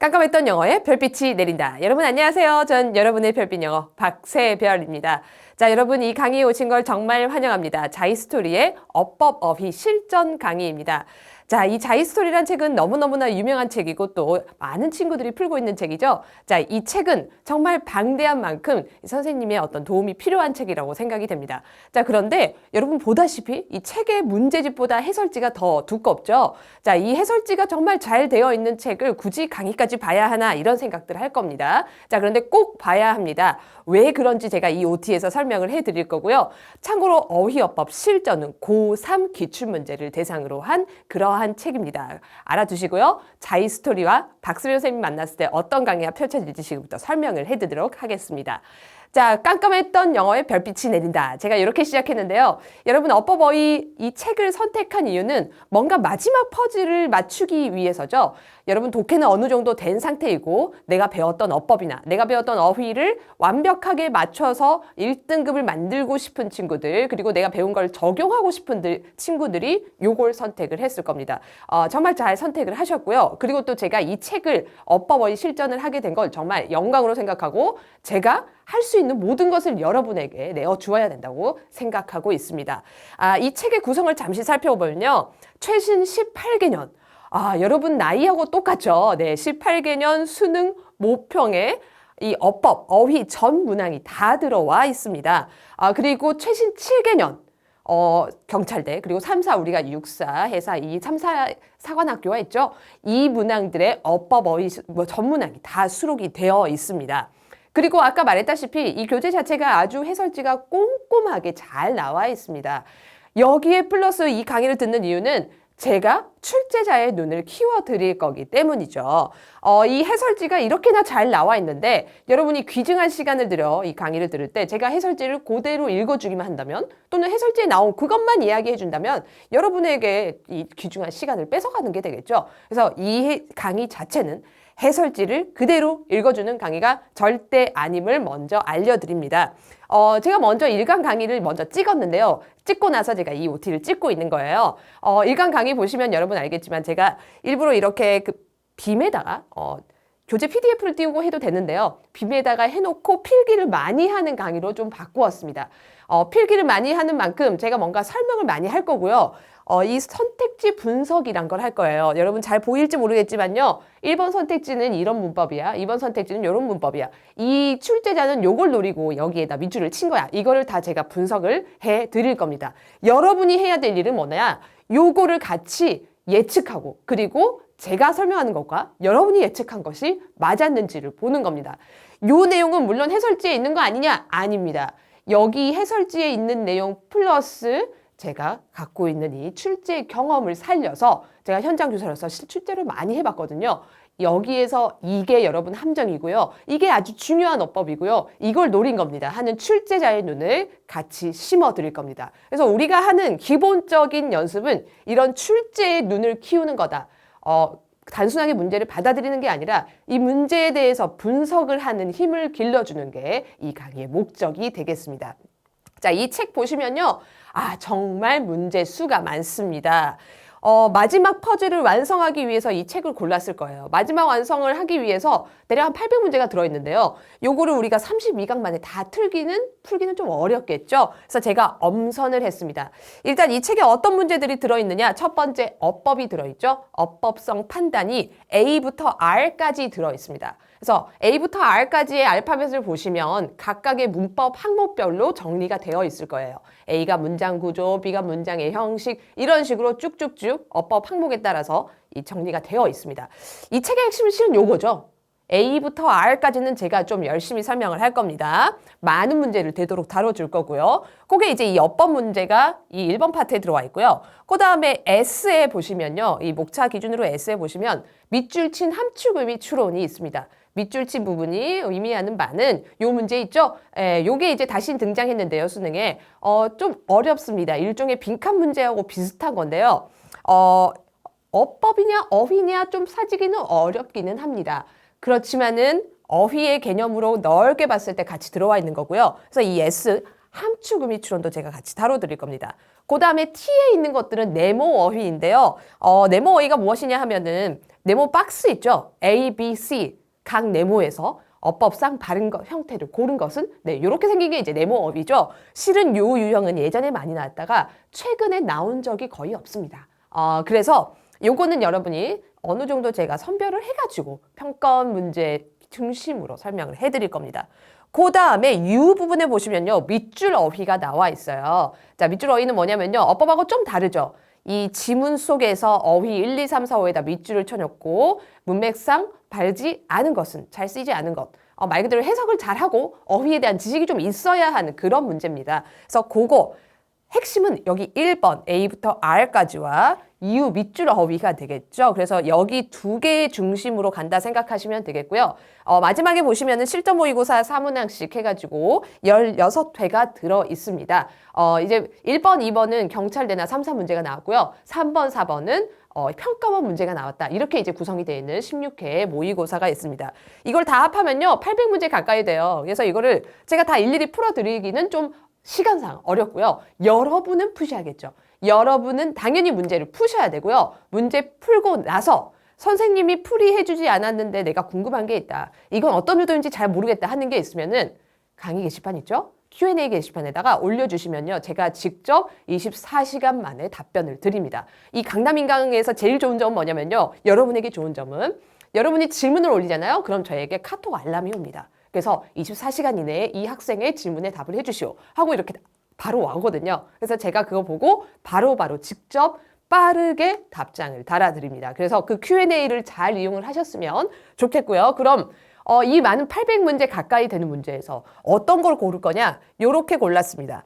깜깜했던 영어에 별빛이 내린다. 여러분 안녕하세요. 전 여러분의 별빛 영어 박세별입니다. 자, 여러분 이 강의에 오신 걸 정말 환영합니다. 자이스토리의 어법 어휘 실전 강의입니다. 자, 이 자이스토리란 책은 너무너무나 유명한 책이고 또 많은 친구들이 풀고 있는 책이죠. 자, 이 책은 정말 방대한 만큼 선생님의 어떤 도움이 필요한 책이라고 생각이 됩니다. 자, 그런데 여러분 보다시피 이 책의 문제집보다 해설지가 더 두껍죠. 자, 이 해설지가 정말 잘 되어 있는 책을 굳이 강의까지 봐야 하나 이런 생각들을 할 겁니다. 자, 그런데 꼭 봐야 합니다. 왜 그런지 제가 이 OT에서 설명 을 해 드릴 거고요. 참고로 어휘어법 실전은 고3 기출문제를 대상으로 한 그러한 책입니다. 알아두시고요. 자이 스토리와 박수려 선생님 만났을 때 어떤 강의가 펼쳐질지 지금부터 설명을 해 드리도록 하겠습니다. 자, 깜깜했던 영어에 별빛이 내린다. 제가 이렇게 시작했는데요. 여러분, 어법어휘 이 책을 선택한 이유는 뭔가 마지막 퍼즐을 맞추기 위해서죠. 여러분, 독해는 어느 정도 된 상태이고 내가 배웠던 어법이나 내가 배웠던 어휘를 완벽하게 맞춰서 1등급을 만들고 싶은 친구들 그리고 내가 배운 걸 적용하고 싶은 들, 친구들이 요걸 선택을 했을 겁니다. 어, 정말 잘 선택을 하셨고요. 그리고 또 제가 이 책을 어법어휘 실전을 하게 된 걸 정말 영광으로 생각하고 제가 할 수 있는 모든 것을 여러분에게 내어 주어야 된다고 생각하고 있습니다. 아, 이 책의 구성을 잠시 살펴보면요. 최신 18개년. 아, 여러분 나이하고 똑같죠. 네, 18개년 수능 모평에 이 어법, 어휘 전 문항이 다 들어와 있습니다. 아, 그리고 최신 7개년 어, 경찰대, 그리고 3, 4 우리가 6, 4 해서 이 3, 4 사관학교가 있죠. 이 문항들의 어법, 어휘, 뭐 전 문항이 다 수록이 되어 있습니다. 그리고 아까 말했다시피 이 교재 자체가 아주 해설지가 꼼꼼하게 잘 나와 있습니다. 여기에 플러스 이 강의를 듣는 이유는 제가 출제자의 눈을 키워드릴 거기 때문이죠. 어, 이 해설지가 이렇게나 잘 나와 있는데 여러분이 귀중한 시간을 들여 이 강의를 들을 때 제가 해설지를 그대로 읽어주기만 한다면 또는 해설지에 나온 그것만 이야기해 준다면 여러분에게 이 귀중한 시간을 뺏어가는 게 되겠죠. 그래서 이 강의 자체는 해설지를 그대로 읽어주는 강의가 절대 아님을 먼저 알려드립니다. 어, 제가 먼저 일강 강의를 먼저 찍었는데요. 찍고 나서 제가 이 OT를 찍고 있는 거예요. 어, 일강 강의 보시면 여러분 알겠지만 제가 일부러 이렇게 그 빔에다가 어, 교재 PDF를 띄우고 해도 되는데요. 빔에다가 해놓고 필기를 많이 하는 강의로 좀 바꾸었습니다. 어, 필기를 많이 하는 만큼 제가 뭔가 설명을 많이 할 거고요. 어, 이 선택지 분석이란 걸 할 거예요. 여러분 잘 보일지 모르겠지만요. 1번 선택지는 이런 문법이야. 2번 선택지는 이런 문법이야. 이 출제자는 요걸 노리고 여기에다 밑줄을 친 거야. 이거를 다 제가 분석을 해 드릴 겁니다. 여러분이 해야 될 일은 뭐냐? 요거를 같이 예측하고 그리고 제가 설명하는 것과 여러분이 예측한 것이 맞았는지를 보는 겁니다. 요 내용은 물론 해설지에 있는 거 아니냐? 아닙니다. 여기 해설지에 있는 내용 플러스 제가 갖고 있는 이 출제 경험을 살려서 제가 현장 교사로서 출제를 많이 해봤거든요. 여기에서 이게 여러분 함정이고요. 이게 아주 중요한 어법이고요. 이걸 노린 겁니다. 하는 출제자의 눈을 같이 심어 드릴 겁니다. 그래서 우리가 하는 기본적인 연습은 이런 출제의 눈을 키우는 거다. 어, 단순하게 문제를 받아들이는 게 아니라 이 문제에 대해서 분석을 하는 힘을 길러주는 게 이 강의의 목적이 되겠습니다. 자, 이 책 보시면요. 아, 정말 문제 수가 많습니다. 어, 마지막 퍼즐을 완성하기 위해서 이 책을 골랐을 거예요. 마지막 완성을 하기 위해서 대략 한 800문제가 들어있는데요. 요거를 우리가 32강 만에 다 틀기는, 풀기는 좀 어렵겠죠? 그래서 제가 엄선을 했습니다. 일단 이 책에 어떤 문제들이 들어있느냐? 첫 번째, 어법이 들어있죠? 어법성 판단이 A부터 R까지 들어있습니다. 그래서 A부터 R까지의 알파벳을 보시면 각각의 문법 항목별로 정리가 되어 있을 거예요. A가 문장 구조, B가 문장의 형식 이런 식으로 쭉쭉쭉 어법 항목에 따라서 이 정리가 되어 있습니다. 이 책의 핵심은 실은 요거죠. A부터 R까지는 제가 좀 열심히 설명을 할 겁니다. 많은 문제를 되도록 다뤄줄 거고요. 그게 이제 이 어법 문제가 이 1번 파트에 들어와 있고요. 그 다음에 S에 보시면요. 이 목차 기준으로 S에 보시면 밑줄 친 함축 의미 추론이 있습니다. 밑줄 친 부분이 의미하는 바는 요 문제 있죠? 예, 요게 이제 다시 등장했는데요, 수능에. 어, 좀 어렵습니다. 일종의 빈칸 문제하고 비슷한 건데요. 어, 어법이냐, 어휘냐 좀 사지기는 어렵기는 합니다. 그렇지만은 어휘의 개념으로 넓게 봤을 때 같이 들어와 있는 거고요. 그래서 이 S 함축음이 추론도 제가 같이 다뤄드릴 겁니다. 그 다음에 T에 있는 것들은 네모 어휘인데요. 어, 네모 어휘가 무엇이냐 하면은 네모 박스 있죠. A, B, C 각 네모에서 어법상 바른 것, 형태를 고른 것은 네 이렇게 생긴 게 이제 네모 어휘죠. 실은 요 유형은 예전에 많이 나왔다가 최근에 나온 적이 거의 없습니다. 어, 그래서 요거는 여러분이 어느 정도 제가 선별을 해가지고 평가원 문제 중심으로 설명을 해드릴 겁니다. 그 다음에 유 부분에 보시면요. 밑줄 어휘가 나와 있어요. 자, 밑줄 어휘는 뭐냐면요. 어법하고 좀 다르죠. 이 지문 속에서 어휘 1, 2, 3, 4, 5에다 밑줄을 쳐놓고 문맥상 발지 않은 것은 잘 쓰이지 않은 것. 어, 말 그대로 해석을 잘하고 어휘에 대한 지식이 좀 있어야 하는 그런 문제입니다. 그래서 그거 핵심은 여기 1번 A부터 R까지와 이후 밑줄 어휘가 되겠죠. 그래서 여기 두 개의 중심으로 간다 생각하시면 되겠고요. 어, 마지막에 보시면은 실전 모의고사 4문항씩 해가지고 16회가 들어 있습니다. 어, 이제 1번, 2번은 경찰대나 3, 4 문제가 나왔고요. 3번, 4번은 어, 평가원 문제가 나왔다. 이렇게 이제 구성이 되어 있는 16회 모의고사가 있습니다. 이걸 다 합하면요. 800문제 가까이 돼요. 그래서 이거를 제가 다 일일이 풀어드리기는 좀 시간상 어렵고요. 여러분은 푸셔야겠죠. 여러분은 당연히 문제를 푸셔야 되고요. 문제 풀고 나서 선생님이 풀이해주지 않았는데 내가 궁금한 게 있다. 이건 어떤 의도인지 잘 모르겠다 하는 게 있으면은 강의 게시판 있죠? Q&A 게시판에다가 올려주시면요. 제가 직접 24시간 만에 답변을 드립니다. 이 강남인강에서 제일 좋은 점은 뭐냐면요. 여러분에게 좋은 점은 여러분이 질문을 올리잖아요. 그럼 저에게 카톡 알람이 옵니다. 그래서 24시간 이내에 이 학생의 질문에 답을 해주시오. 하고 이렇게 바로 와거든요. 그래서 제가 그거 보고 바로바로 바로 직접 빠르게 답장을 달아드립니다. 그래서 그 Q&A를 잘 이용을 하셨으면 좋겠고요. 그럼 어, 이 많은 800문제 가까이 되는 문제에서 어떤 걸 고를 거냐? 요렇게 골랐습니다.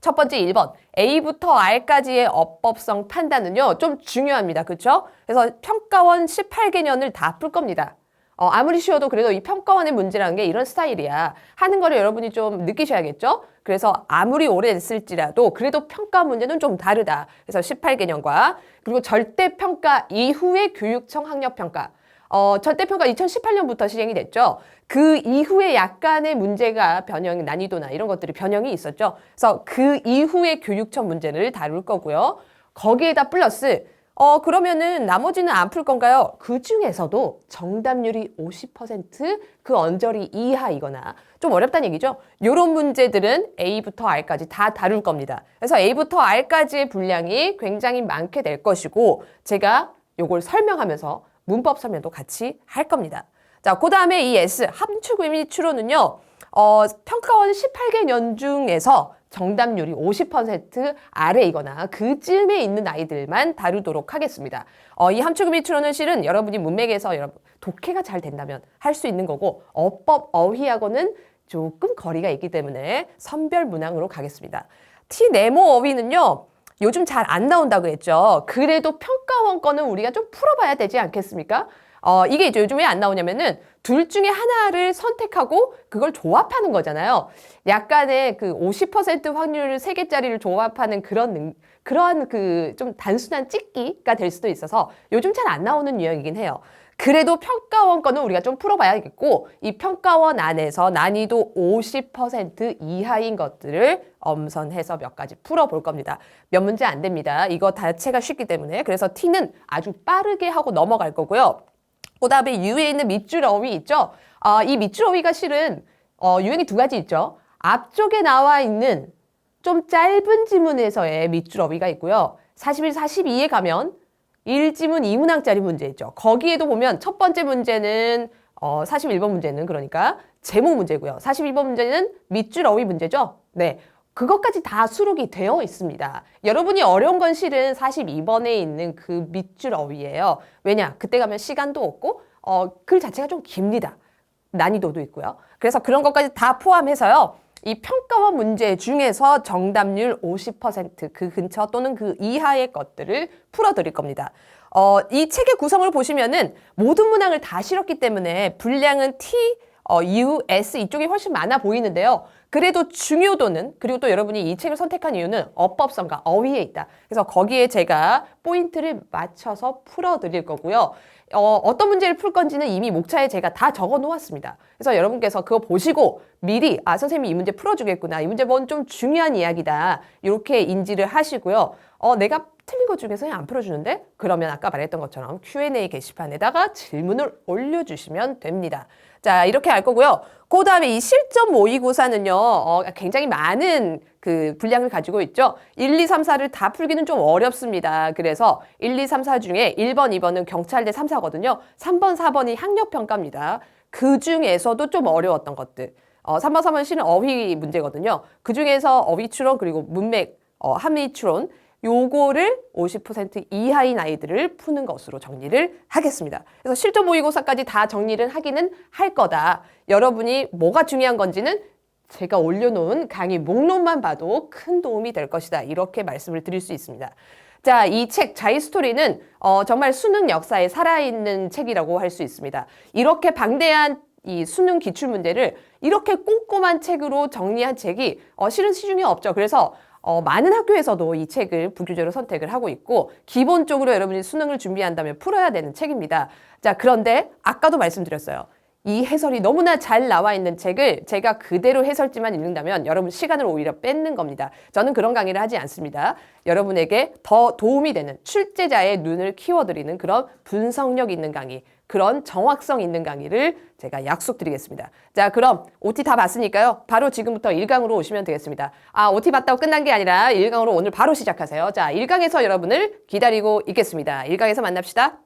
첫 번째 1번. A부터 R까지의 어법성 판단은요 좀 중요합니다. 그렇죠 그래서 평가원 18개년을 다 풀 겁니다. 어, 아무리 쉬워도 그래도 이 평가원의 문제라는 게 이런 스타일이야. 하는 거를 여러분이 좀 느끼셔야겠죠? 그래서 아무리 오래됐을지라도 그래도 평가 문제는 좀 다르다. 그래서 18개년과 그리고 절대평가 이후의 교육청 학력평가 어, 절대평가 2018년부터 시행이 됐죠. 그 이후에 약간의 문제가 변형, 난이도나 이런 것들이 변형이 있었죠. 그래서 그 이후의 교육청 문제를 다룰 거고요. 거기에다 플러스, 어, 그러면은 나머지는 안 풀 건가요? 그 중에서도 정답률이 50%그 언저리 이하이거나 좀 어렵다는 얘기죠. 요런 문제들은 A부터 R까지 다 다룰 겁니다. 그래서 A부터 R까지의 분량이 굉장히 많게 될 것이고 제가 요걸 설명하면서 문법 설명도 같이 할 겁니다. 자, 그 다음에 이 S, 함축 의미 추론은요, 어, 평가원 18개 년 중에서 정답률이 50% 아래이거나 그쯤에 있는 아이들만 다루도록 하겠습니다. 어, 이 함축의미 추론은 실은 여러분이 문맥에서 여러분 독해가 잘 된다면 할 수 있는 거고 어법, 어휘하고는 조금 거리가 있기 때문에 선별 문항으로 가겠습니다. T 네모 어휘는요. 요즘 잘 안 나온다고 했죠. 그래도 평가원 거는 우리가 좀 풀어봐야 되지 않겠습니까? 어, 이게 이제 요즘 왜 안 나오냐면은 둘 중에 하나를 선택하고 그걸 조합하는 거잖아요. 약간의 그 50% 확률 세 개짜리를 조합하는 그런 능, 그러한 그 좀 단순한 찍기가 될 수도 있어서 요즘 잘 안 나오는 유형이긴 해요. 그래도 평가원 거는 우리가 좀 풀어봐야겠고 이 평가원 안에서 난이도 50% 이하인 것들을 엄선해서 몇 가지 풀어볼 겁니다. 몇 문제 안 됩니다. 이거 자체가 쉽기 때문에 그래서 T는 아주 빠르게 하고 넘어갈 거고요. 그 다음에 U에 있는 밑줄 어휘 있죠? 어, 이 밑줄 어휘가 실은 어, 유형이 두 가지 있죠. 앞쪽에 나와 있는 좀 짧은 지문에서의 밑줄 어휘가 있고요. 41, 42에 가면 1지문 2문항짜리 문제 있죠. 거기에도 보면 첫 번째 문제는 어, 41번 문제는 그러니까 제목 문제고요. 42번 문제는 밑줄 어휘 문제죠. 네. 그것까지 다 수록이 되어 있습니다. 여러분이 어려운 건 실은 42번에 있는 그 밑줄 어휘예요. 왜냐? 그때 가면 시간도 없고 어, 글 자체가 좀 깁니다. 난이도도 있고요. 그래서 그런 것까지 다 포함해서요. 이 평가원 문제 중에서 정답률 50%그 근처 또는 그 이하의 것들을 풀어드릴 겁니다. 어, 이 책의 구성을 보시면은 모든 문항을 다 실었기 때문에 분량은 T 어, US 이쪽이 훨씬 많아 보이는데요. 그래도 중요도는 그리고 또 여러분이 이 책을 선택한 이유는 어법성과 어휘에 있다. 그래서 거기에 제가 포인트를 맞춰서 풀어드릴 거고요. 어, 어떤 문제를 풀 건지는 이미 목차에 제가 다 적어 놓았습니다. 그래서 여러분께서 그거 보시고 미리 아 선생님이 이 문제 풀어주겠구나. 이 문제 뭔 좀 중요한 이야기다. 이렇게 인지를 하시고요. 어, 내가 틀린 것 중에서 안 풀어주는데? 그러면 아까 말했던 것처럼 Q&A 게시판에다가 질문을 올려주시면 됩니다. 자, 이렇게 할 거고요. 그 다음에 이 실전 모의고사는요, 어, 굉장히 많은 그 분량을 가지고 있죠. 1, 2, 3, 4를 다 풀기는 좀 어렵습니다. 그래서 1, 2, 3, 4 중에 1번, 2번은 경찰대 3, 4거든요. 3번, 4번이 학력평가입니다. 그 중에서도 좀 어려웠던 것들. 어, 3번, 4번 실은 어휘 문제거든요. 그 중에서 어휘 추론 그리고 문맥, 어, 함의 추론 요거를 50% 이하인 아이들을 푸는 것으로 정리를 하겠습니다. 그래서 실전 모의고사까지 다 정리를 하기는 할 거다. 여러분이 뭐가 중요한 건지는 제가 올려놓은 강의 목록만 봐도 큰 도움이 될 것이다. 이렇게 말씀을 드릴 수 있습니다. 자, 이 책 자이 스토리는 어, 정말 수능 역사에 살아있는 책이라고 할 수 있습니다. 이렇게 방대한 이 수능 기출 문제를 이렇게 꼼꼼한 책으로 정리한 책이 어, 실은 시중에 없죠. 그래서 어, 많은 학교에서도 이 책을 부교재로 선택을 하고 있고 기본적으로 여러분이 수능을 준비한다면 풀어야 되는 책입니다. 자, 그런데 아까도 말씀드렸어요. 이 해설이 너무나 잘 나와 있는 책을 제가 그대로 해설지만 읽는다면 여러분 시간을 오히려 뺏는 겁니다. 저는 그런 강의를 하지 않습니다. 여러분에게 더 도움이 되는 출제자의 눈을 키워드리는 그런 분석력 있는 강의, 그런 정확성 있는 강의를 제가 약속드리겠습니다. 자, 그럼 OT 다 봤으니까요. 바로 지금부터 1강으로 오시면 되겠습니다. 아, OT 봤다고 끝난 게 아니라 1강으로 오늘 바로 시작하세요. 자, 1강에서 여러분을 기다리고 있겠습니다. 1강에서 만납시다.